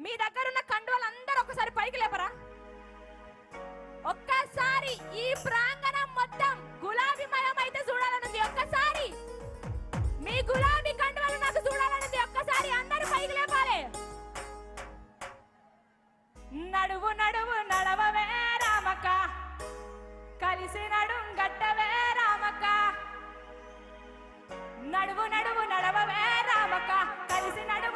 మీ దగ్గర ఉన్న కండువాలు అందరూ ఒకసారి పైకి లేపరా. ఒక్కసారి ఈ ప్రాంగణం మొత్తం గులాబీమయం అయితే చూడాలన్నది ఒక్కసారి. మీ గులాబీ కండువాలు నాకు చూడాలన్నది ఒక్కసారి అందరూ పైకి లేపాలి. నడువు నడువు నడవవే రామక కలిసి నడుం గట్టవే రామక నడువు నడువు నడవవే రామక కలిసి నడు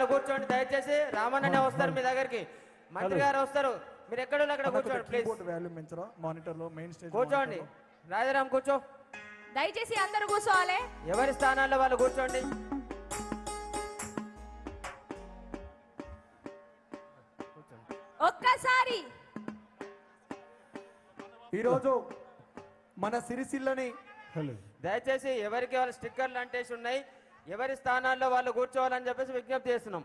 వాళ్ళు కూర్చోండి దయచేసి రామన్న వస్తారు మీ దగ్గరికి. మంత్రి గారు వస్తారు. మీరు ఎక్కడ అక్కడ కూర్చోండి ప్లీజ్ కూర్చోండి. రాజారాం కూర్చో. దయచేసి అందరూ కూర్చోవాలి. ఎవరి స్థానాల్లో వాళ్ళు కూర్చోండి? ఒక్కసారి. ఈరోజు మన సిరిసిల్లని దయచేసి ఎవరికి వాళ్ళ స్టిక్కర్లు అంటేసి ఉన్నాయి. ఎవరి స్థానాల్లో వాళ్ళు కూర్చోవాలని చెప్పేసి విజ్ఞప్తి చేస్తున్నాం.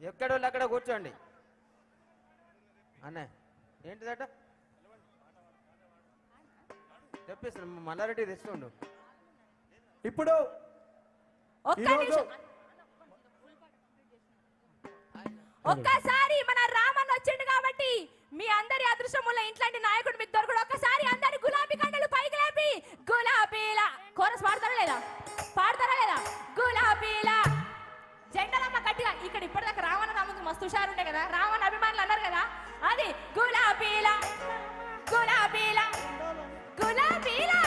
ఎక్కడ వాళ్ళు అక్కడ కూర్చోండి. అన్న ఏంటిదట చెప్పేస్తున్నాం మల్లారెడ్డి తెస్తుండు ఇప్పుడు ఒక్కసారి మన రామన్ వచ్చిండు కాబట్టి మీ అందరి అదృష్టముల ఇట్లాంటి నాయకుడు మీకు దొరకడు. ఒక్కసారి అందరి గులాబీ కండలు పైకి లేపి గులాబీల కోరస్ పాడతారా లేదా? పాడతారా లేదా? గులాబీల జెండలమ్మ గట్టిగా ఇక్కడ ఇప్పటిదాకా రావణ రాముకి మస్తు హుషారు ఉండే కదా? రావణ అభిమానులు అన్నారు కదా? అది గులాబీల గులాబీల గులాబీలా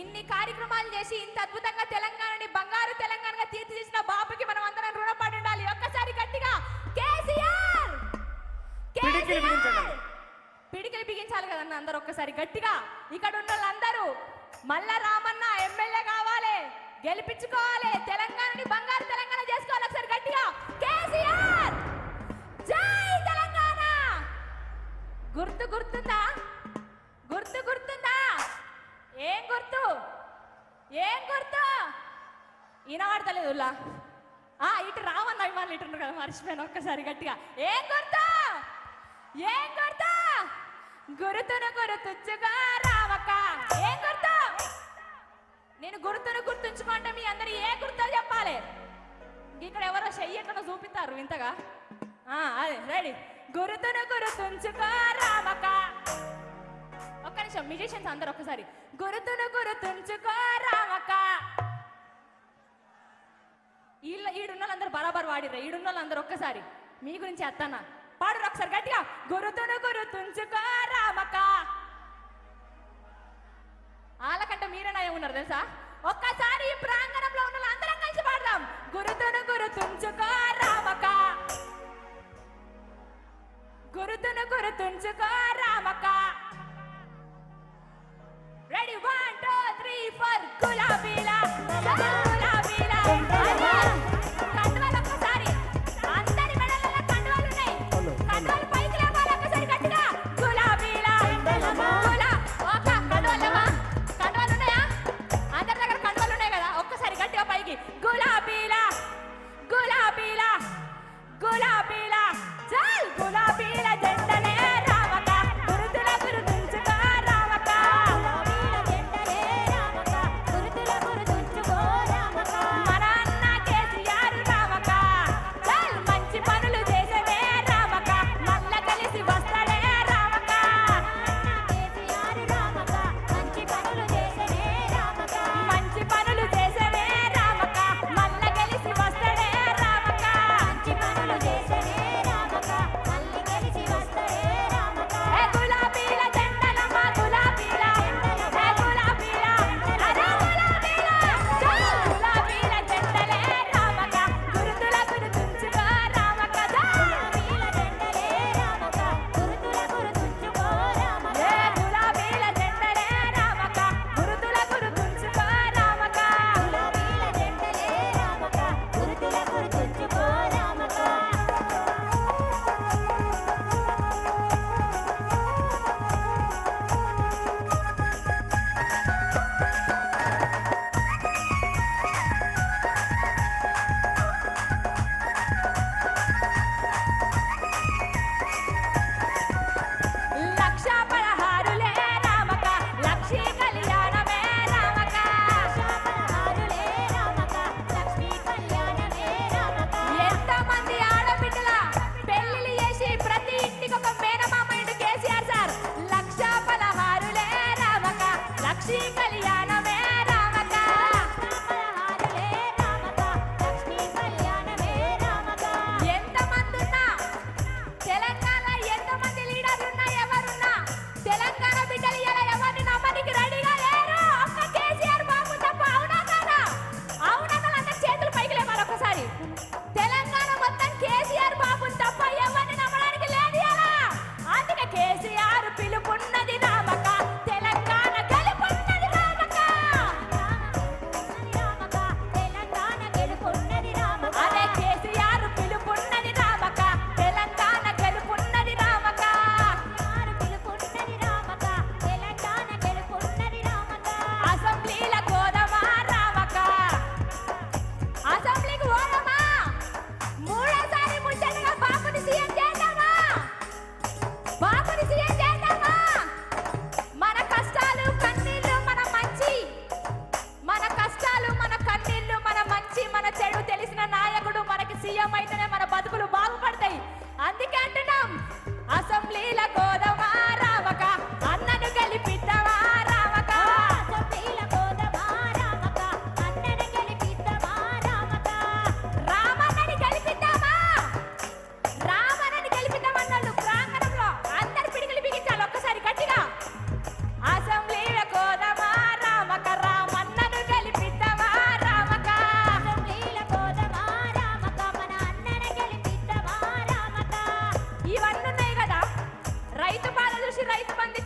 ఇన్ని కార్యక్రమాలు చేసి ఇంత అద్భుతంగా తెలంగాణని బంగారు తెలంగాణగా తీర్చిదిద్దిన బాబుకి మనం అందరం రుణపడి ఉండాలి. ఒక్కసారి గట్టిగా కేసీఆర్! పిడికిలి బిగించాలి. కదన్న అందరూ ఒక్కసారి గట్టిగా. ఇక్కడ ఉన్న వాళ్ళందరూ మల్ల రామన్న ఎమ్మెల్యే కావాలి. గెలిపించుకోవాలి. మర్చిపోయాను ఒక్కసారి గట్టిగా ఏం గుర్తు ఏం గుర్తు గురుతును గుర్తుంచుగా రావక ఏం గుర్తు నేను గుర్తును గుర్తుంచుకుంటే మీ అందరు ఏ గుర్తాలు చెప్పాలి? ఇక్కడ ఎవరో చెయ్యట్లను చూపిస్తారు ఇంతగా ఆ, అదే రెడీ. గురుతును గుర్తుంచుకో రావక ఒక్క నిమిషం మ్యూజిషియన్స్ అందరు ఒక్కసారి గురుతును గుర్తుంచుకో రావక వీళ్ళ ఈడున్న వాళ్ళందరూ బరాబర్ వాడిర్రా. ఈడున్న వాళ్ళందరూ ఒక్కసారి మీ గురించి ఎత్తానా పాడు ఒకసారి గట్టిగా. గురుతును గురుతుంచుకో రామక వాళ్ళకంటే మీరే నయం ఉన్నారు తెలుసా? ఒక్కసారి la cola.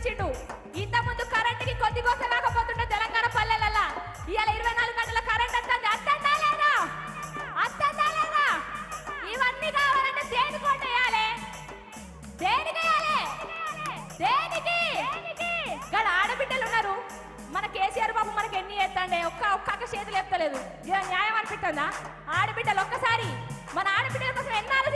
తీసుకొచ్చిండు ఇంత ముందు కరెంట్కి కొద్ది కోస కాకపోతుండే తెలంగాణ పల్లెలల్లా. ఇవాళ ఇరవై నాలుగు గంటల కరెంట్ వస్తుంది. అత్తందా లేదా? అత్తందా లేదా? ఇవన్నీ కావాలంటే దేనికి దేనికి దేనికి? ఇక్కడ ఆడబిడ్డలు ఉన్నారు. మన కేసీఆర్ బాబు మనకి ఎన్ని ఎత్తండే ఒక్క ఒక్క చేతులు ఎత్తలేదు. న్యాయం అనిపిస్తుందా? ఆడబిడ్డలు ఒక్కసారి మన ఆడబిడ్డల కోసం ఎన్నాళ్ళు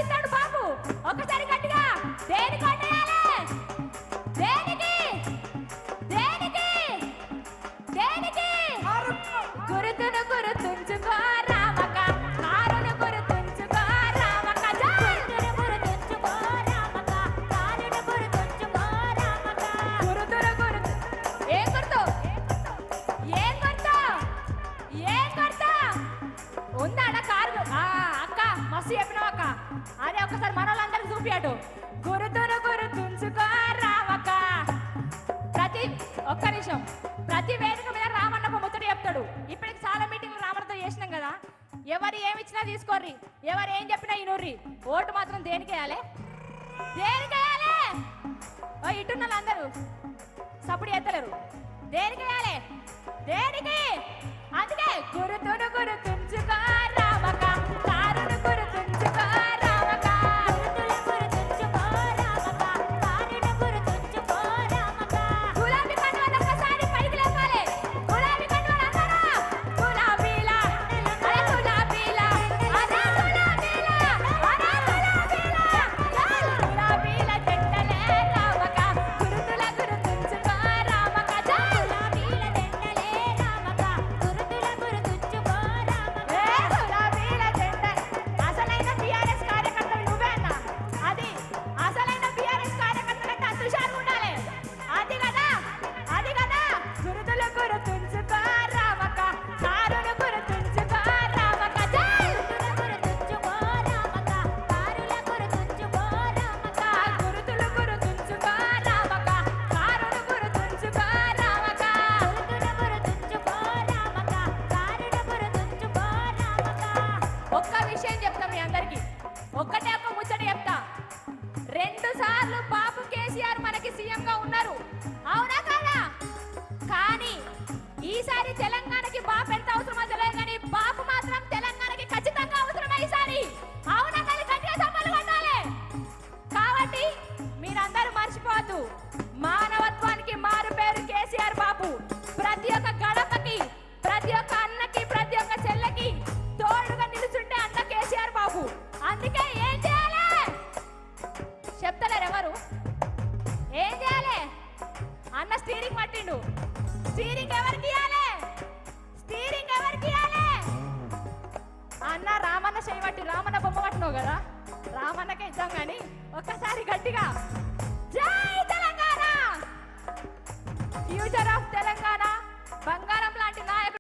ఒక్కసారి మనోళ్ళందరికి చూపించాడు గురుతురు గురు తుంచుకో రామక్క ప్రతి ఒక్క నిమిషం ప్రతి వేదిక మీద రామన్న ముచ్చట చెప్తాడు. ఇప్పటికి చాలా మీటింగ్లు రామన్నతో చేసినాం కదా. ఎవరు ఏమి ఇచ్చినా తీసుకోర్రి. ఎవరు ఏం చెప్పినా ఇనుర్రి. ఓటు మాత్రం దేనికి వేయాలి? దేనికి వేయాలి? ఇటున్న అందరూ సప్పుడు ఎత్తలేరు దేనికి వేయాలి? దేనికి? 엇갈려.